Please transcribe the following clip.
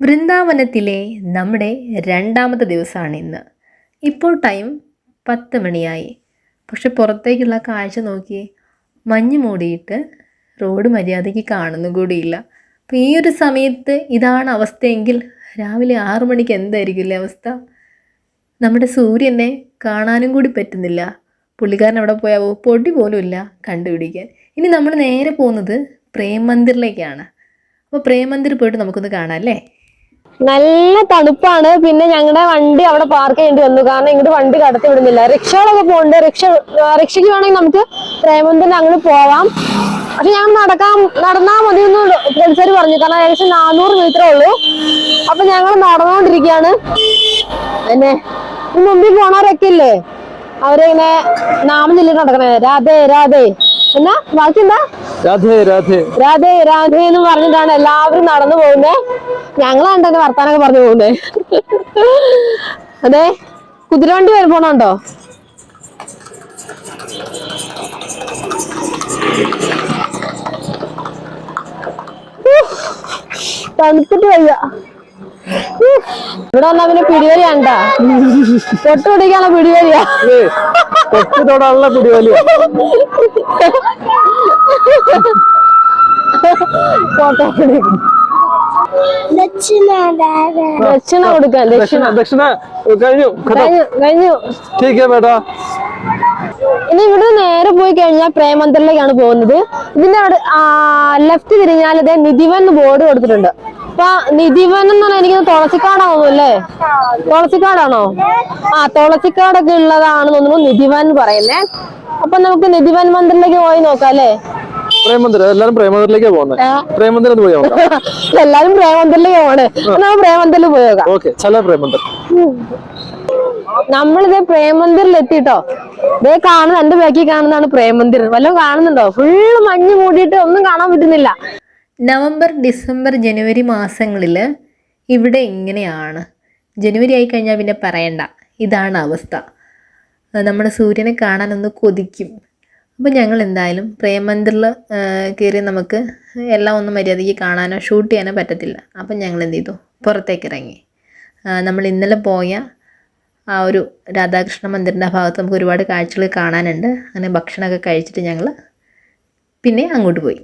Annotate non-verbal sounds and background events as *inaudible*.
വൃന്ദാവനത്തിലെ നമ്മുടെ രണ്ടാമത്തെ ദിവസമാണ് ഇന്ന് ഇപ്പോൾ ടൈം പത്ത് മണിയായി. പക്ഷെ പുറത്തേക്കുള്ള കാഴ്ച നോക്കിയേ മഞ്ഞ് മൂടിയിട്ട് റോഡ് മര്യാദയ്ക്ക് കാണുന്നു കൂടിയില്ല. അപ്പോൾ ഈ ഒരു സമയത്ത് ഇതാണ് അവസ്ഥയെങ്കിൽ രാവിലെ ആറു മണിക്ക് എന്തായിരിക്കില്ലേ അവസ്ഥ? നമ്മുടെ സൂര്യനെ കാണാനും കൂടി പറ്റുന്നില്ല. പുള്ളിക്കാരൻ അവിടെ പോയാവോ പൊടി പോലുമില്ല കണ്ടുപിടിക്കാൻ. ഇനി നമ്മൾ നേരെ പോകുന്നത് പ്രേം മന്ദിറിലേക്കാണ് അപ്പോൾ പ്രേം മന്ദിർ പോയിട്ട് നമുക്കൊന്ന് കാണാം അല്ലേ? നല്ല തണുപ്പാണ്. പിന്നെ ഞങ്ങളുടെ വണ്ടി അവിടെ പാർക്ക് ചെയ്യേണ്ടി വന്നു. കാരണം ഇങ്ങോട്ട് വണ്ടി കടത്തി വിടുന്നില്ല. റിക്ഷകളൊക്കെ പോകുന്നുണ്ട് റിക്ഷ റിക്ഷയ്ക്ക് വേണമെങ്കിൽ നമുക്ക് പ്രേമന്തിന് അങ്ങോട്ട് പോവാം. പക്ഷെ ഞങ്ങൾ നടക്കാൻ നടന്നാ മതി എന്ന് പോലീസുകാർ പറഞ്ഞു. കാരണം ഏകദേശം നാനൂറ് മീറ്ററേ ഉള്ളൂ. അപ്പൊ ഞങ്ങൾ നടന്നുകൊണ്ടിരിക്കുകയാണ് പിന്നെ മുമ്പിൽ പോണവരൊക്കെ ഇല്ലേ? അവരിങ്ങനെ നാമം ചൊല്ലിട്ട് നടക്കണേ. രാധേ രാധേ. എന്നാ ബാക്കി എന്താ? രാധേ രാധേ. രാധേ രാധേ എന്ന് പറഞ്ഞിട്ടാണ് എല്ലാവരും നടന്നു പോകുന്നത് ഞങ്ങളാണ്ട് എന്റെ വർത്താനൊക്കെ പറഞ്ഞു പോകുന്നേ അതെ കുതിരവണ്ടി വരെ പോണുണ്ടോ? തണുത്തിട്ട് വയ്യ. ഇവിടെ വന്നാ പിന്നെ പിടിവലിയാണ്ടാ തൊട്ട് പിടിക്കാനുള്ള പിടിവലിയാ. തൊട്ട് തൊടാനുള്ള പിടിവലിയ. ഫോട്ടോ ദക്ഷിണ കൊടുക്കാൻ ദക്ഷിണ ദക്ഷിണ കഴിഞ്ഞു കഴിഞ്ഞു ടീക്കേ ബേട്ടാ. ഇനി ഇവിടെ നേരെ പോയി കഴിഞ്ഞാൽ പ്രേമന്ദറിലേക്കാണ് പോകുന്നത്. ഇതിന്റെ അവിടെ ലെഫ്റ്റ് തിരിഞ്ഞാൽ അതെ നിധിവൻ എന്ന് ബോർഡ് കൊടുത്തിട്ടുണ്ട്. അപ്പൊ നിധിവൻ എന്ന് പറഞ്ഞാൽ എനിക്ക് തുളസിക്കാടാണോ അല്ലേ? തുളസിക്കാടാണോ? ആ തുളസിക്കാടൊക്കെ ഉള്ളതാണെന്ന് തോന്നുന്നു നിധിവൻ പറയുന്നേ. അപ്പൊ നമുക്ക് നിധിവൻ മന്ദിറിലേക്ക് പോയി നോക്കാം അല്ലേ? പ്രേമന്ദിരം എല്ലാരും പ്രേമന്ദിരിലേക്കാ പോകുന്നത് പ്രേമന്ദിരം ഒന്ന് പോയി നോക്കാം. *laughs* എല്ലാരും പ്രേമന്തറിലേക്ക് പോണേ നമുക്ക് പ്രേമന്തറിൽ പോയി നോക്കാം. ഓക്കെ ചല പ്രേമന്ദിർ നമ്മളിത് പ്രേമന്ദിറിൽ എത്തിട്ടോ ഇതേ കാണുന്ന എന്റെ ബാക്കി കാണുന്നതാണ് പ്രേമന്ദിർ വല്ലതും കാണുന്നുണ്ടോ? ഫുള്ള് മഞ്ഞ് മൂടിയിട്ട് ഒന്നും കാണാൻ പറ്റുന്നില്ല. നവംബർ ഡിസംബർ ജനുവരി മാസങ്ങളിൽ ഇവിടെ ഇങ്ങനെയാണ്. ജനുവരി ആയി കഴിഞ്ഞാൽ പിന്നെ പറയണ്ട. ഇതാണ് അവസ്ഥ. നമ്മുടെ സൂര്യനെ കാണാനൊന്ന് കൊതിക്കും. അപ്പോൾ ഞങ്ങൾ എന്തായാലും പ്രേമന്ദിറിൽ കയറി നമുക്ക് എല്ലാം ഒന്നും മര്യാദയ്ക്ക് കാണാനോ ഷൂട്ട് ചെയ്യാനോ പറ്റത്തില്ല. അപ്പം ഞങ്ങൾ എന്ത് ചെയ്തു പുറത്തേക്ക് ഇറങ്ങി നമ്മൾ ഇന്നലെ പോയ ആ ഒരു രാധാകൃഷ്ണ മന്ദിറിന്റെ ഭാഗത്ത് നമുക്ക് ഒരുപാട് കാഴ്ചകൾ കാണാനുണ്ട്. അങ്ങനെ ഭക്ഷണമൊക്കെ കഴിച്ചിട്ട് ഞങ്ങൾ പിന്നെ അങ്ങോട്ട് പോയി.